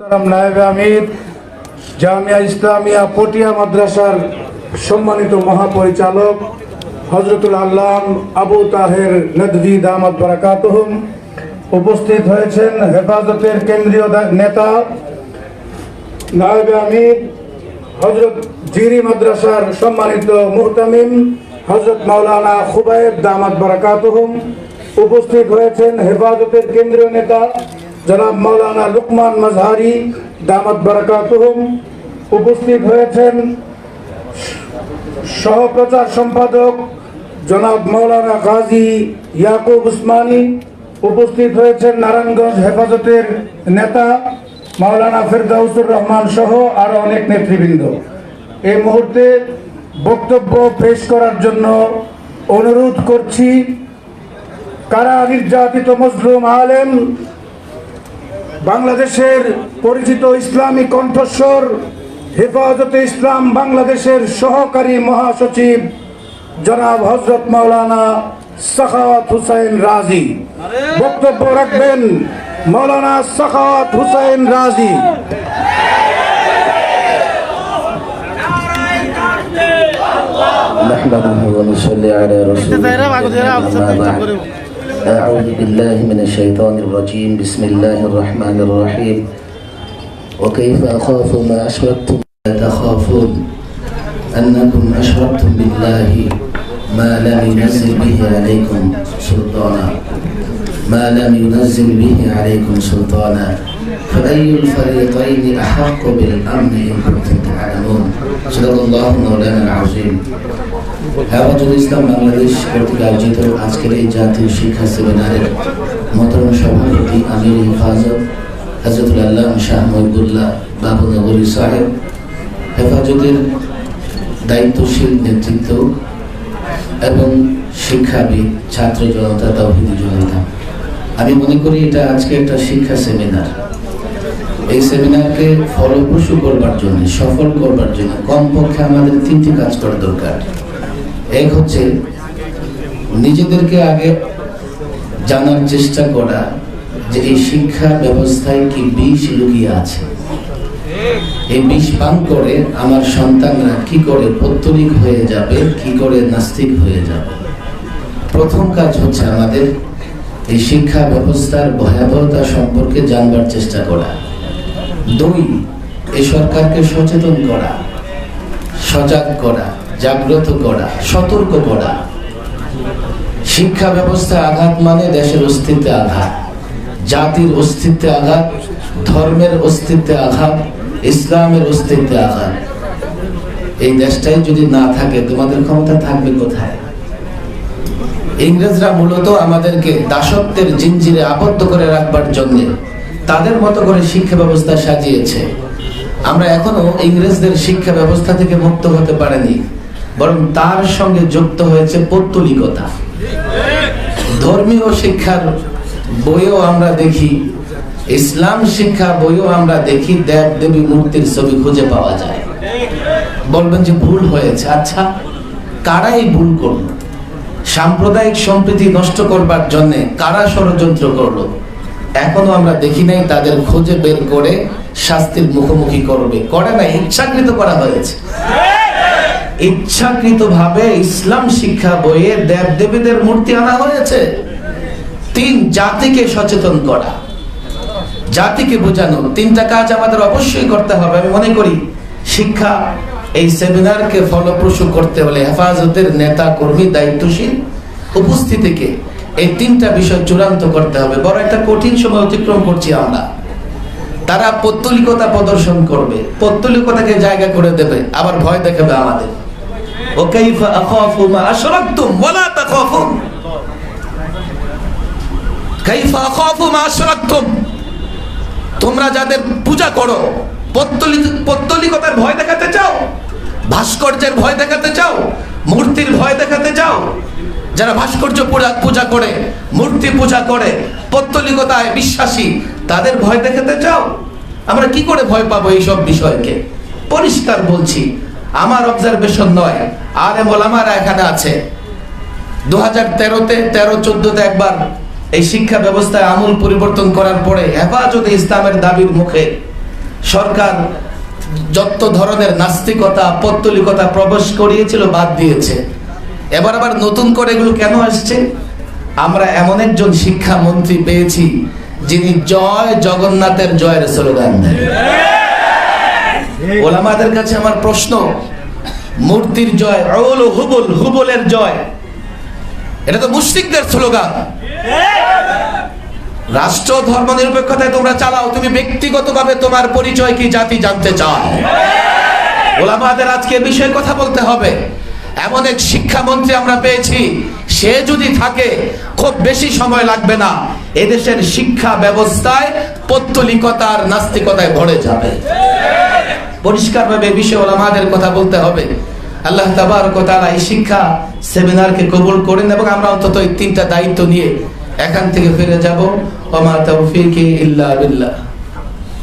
মোহতারাম নায়েব আমির, জামিয়া ইসলামিয়া পটিয়া মাদ্রাসার সম্মানিত মহাপরিচালক হজরতুল আল্লাম আবু তাহের নদভি দামাত বারাকাতহুম উপস্থিত হয়েছেন হেফাজতের কেন্দ্রীয় নেতা নায়েব আমির, হজরত জিরি মাদ্রাসার সম্মানিত মুহতামিম হজরত মাওলানা খুবাইব দামাত বারাকাতহুম উপস্থিত হয়েছেন হেফাজতের কেন্দ্রীয় নেতা জনাব মাওলানা লুকমান মাজহারি দামাত বারাকাতহুম উপস্থিত হয়েছেন। সহপ্রচার সম্পাদক জনাব মাওলানা গাজী ইয়াকুব উসমানী উপস্থিত হয়েছেন নারায়ণগঞ্জ হেফাজতের নেতা মাওলানা ফেরদাউসুর রহমান সহ আরও অনেক নেতৃবৃন্দ। এই মুহূর্তে বক্তব্য পেশ করার জন্য অনুরোধ করছি, কারা নির্যাতিত মজলুম আলেম বাংলাদেশের পরিচিত ইসলামী কণ্ঠস্বর হেফাজতে ইসলাম বাংলাদেশের সহকারী মহাসচিব জনাব হজরত মাওলানা সাখাওয়াত হুসাইন রাজি বক্তব্য রাখবেন মাওলানা সাখাওয়াত হুসাইন রাজি نحمده ونصلي على رسوله أما بعد أعوذ بالله من الشيطان الرجيم. بسم الله الرحمن الرحيم. وكيف أخاف ما أشركتم لا تخافون. أنكم أشركتم بالله ما لم ينزل به عليكم سلطانا. ما لم ينزل به عليكم سلطانا. فأي الفريقين أحق بالأمن إن كنتم تعلمون. صدق الله مولانا العظيم. হেফাজুল ইসলাম বাংলাদেশ কর্তৃক আয়োজিত আজকের এই জাতীয় শিক্ষা সেমিনারের মতরম সভাপতি আমির হেফাজত হাজরতুল আল্লাহ শাহ মহিবুল্লাহ বাবু নগরী সাহেব, হেফাজতের দায়িত্বশীল নেতৃত্ব এবং শিক্ষাবিদ ছাত্র জনতা তৌহিদি জনতা। আমি মনে করি এটা আজকে একটা শিক্ষা সেমিনার। এই সেমিনারকে ফলপ্রসূ করবার জন্য, সফল করবার জন্য কমপক্ষে আমাদের তিনটি কাজ করা দরকার। এক হচ্ছে নিজেদেরকে আগে জানার চেষ্টা করা যে এই শিক্ষা ব্যবস্থায় কি বিষ লুকিয়ে আছে। এই বিষ পান করে আমার সন্তানরা কি করে পত্তলিক হয়ে যাবে, কি করে নাস্তিক হয়ে যাবে। প্রথম কাজ হচ্ছে আমাদের এই শিক্ষা ব্যবস্থার ভয়াবহতা সম্পর্কে জানবার চেষ্টা করা। দুই এই সরকারকে সচেতন করা, সজাগ করা। জাগ্রত করা, সতর্ক করা। শিক্ষা ব্যবস্থা আঘাত মানে দেশের অস্তিত্বে আঘাত, জাতির অস্তিত্বে আঘাত, ধর্মের অস্তিত্বে আঘাত, ইসলামের অস্তিত্বে আঘাত। এই দেশটাই যদি না থাকে, তোমাদের ক্ষমতা থাকবে কোথায়? ইংরেজরা মূলত আমাদেরকে দাসত্বের জিঞ্জিরে আবদ্ধ করে রাখবার জন্য তাদের মতো করে শিক্ষা ব্যবস্থা সাজিয়েছে। আমরা এখনও ইংরেজদের শিক্ষা ব্যবস্থা থেকে মুক্ত হতে পারিনি। বরং তার সঙ্গে যুক্ত হয়েছে পৌত্তলিকতা। ধর্মীয় শিক্ষার বইও আমরা দেখি, ইসলাম শিক্ষা বইও আমরা দেখি, দেব দেবী মূর্তির ছবি খুঁজে পাওয়া যায়। বলবেন যে ভুল হয়েছে। আচ্ছা কারাই ভুল করল? সাম্প্রদায়িক সম্প্রীতি নষ্ট করবার জন্য কারা ষড়যন্ত্র করল? এখনও আমরা দেখি নাই, তাদের খুঁজে বের করে শাস্তির মুখোমুখি করবে। করে না ইচ্ছাকৃত করা হয়েছে। ইচ্ছাকৃত ভাবে ইসলাম শিক্ষা বইয়ে দেব দেবীদের মূর্তি আনা হয়েছে। তিন, জাতিকে সচেতন করা। জাতিকে বোঝানো তিনটা কাজ আমাদের অবশ্যই করতে হবে। আমি মনে করি, শিক্ষা এই সেমিনারকে ফলপ্রসূ করতে হলে হেফাজতের নেতা, কর্মী, দায়িত্বশীল উপস্থিতিকে এই তিনটা বিষয় চূড়ান্ত করতে হবে। বড় একটা কঠিন সময় অতিক্রম করছি আমরা। তারা পত্তলিকতা প্রদর্শন করবে। পত্তলিকতাকে জায়গা করে দেবে। আবার ভয় দেখাবে আমাদের। কাইফা আখাফু মা আশরাকতুম ওয়ালা তাখাফুন। কাইফা আখাফু মা আশরাকতুম। তোমরা যাদের পূজা করো পত্তলিক পত্তলিকতার ভয় দেখাতে চাও, ভাস্কর্যের ভয় দেখাতে চাও, মূর্তির ভয় দেখাতে চাও, যারা ভাস্কর্য পূজা করে, মূর্তি পূজা করে, পত্তলিকতায় বিশ্বাসী, তাদের ভয় দেখাতে চাও? আমরা কি করে ভয় পাবো এইসব বিষয়কে? পরিষ্কার বলছি আমার অবজারভেশন নয়। আর এম ওলামারা এখানে আছে। দু হাজার তেরোতে তেরো চোদ্দতে একবার এই শিক্ষা ব্যবস্থায় আমূল পরিবর্তন করার পরে হেফাজতে ইসলামের দাবির মুখে সরকার যত ধরনের নাস্তিকতা, পত্তলিকতা প্রবেশ করিয়েছিল, বাদ দিয়েছে। এবার আবার নতুন করে এগুলো কেন আসছে? আমরা এমন একজন শিক্ষামন্ত্রী পেয়েছি যিনি জয় জগন্নাথের জয়ের স্লোগান দেন। ওলামাদের কাছে আমার প্রশ্ন, মূর্তির জয় হুবল, হুবলের জয়, এটা তো মুশরিকদের স্লোগান। রাষ্ট্র ধর্ম নিরপেক্ষতায় তোমরা চালাও, তুমি ব্যক্তিগতভাবে তোমার পরিচয় কি জাতি জানতে চাও? ওলামাদের আজকে বিষয়ে কথা বলতে হবে। এমন এক শিক্ষামন্ত্রী আমরা পেয়েছি, সে যদি থাকে, খুব বেশি সময় লাগবে না। এদেশের শিক্ষা ব্যবস্থায় পত্তলিকতার নাস্তিকতায় ভরে যাবে। পরিষ্কারভাবে ভাবে বিষয় ওলামাদের কথা বলতে হবে। আল্লাহ তাবার কথা এই শিক্ষা সেমিনারকে কবুল করেন এবং আমরা অন্তত এই তিনটা দায়িত্ব নিয়ে এখান থেকে ফিরে যাব। ওমা তৌফিকি ইল্লা বিল্লাহ।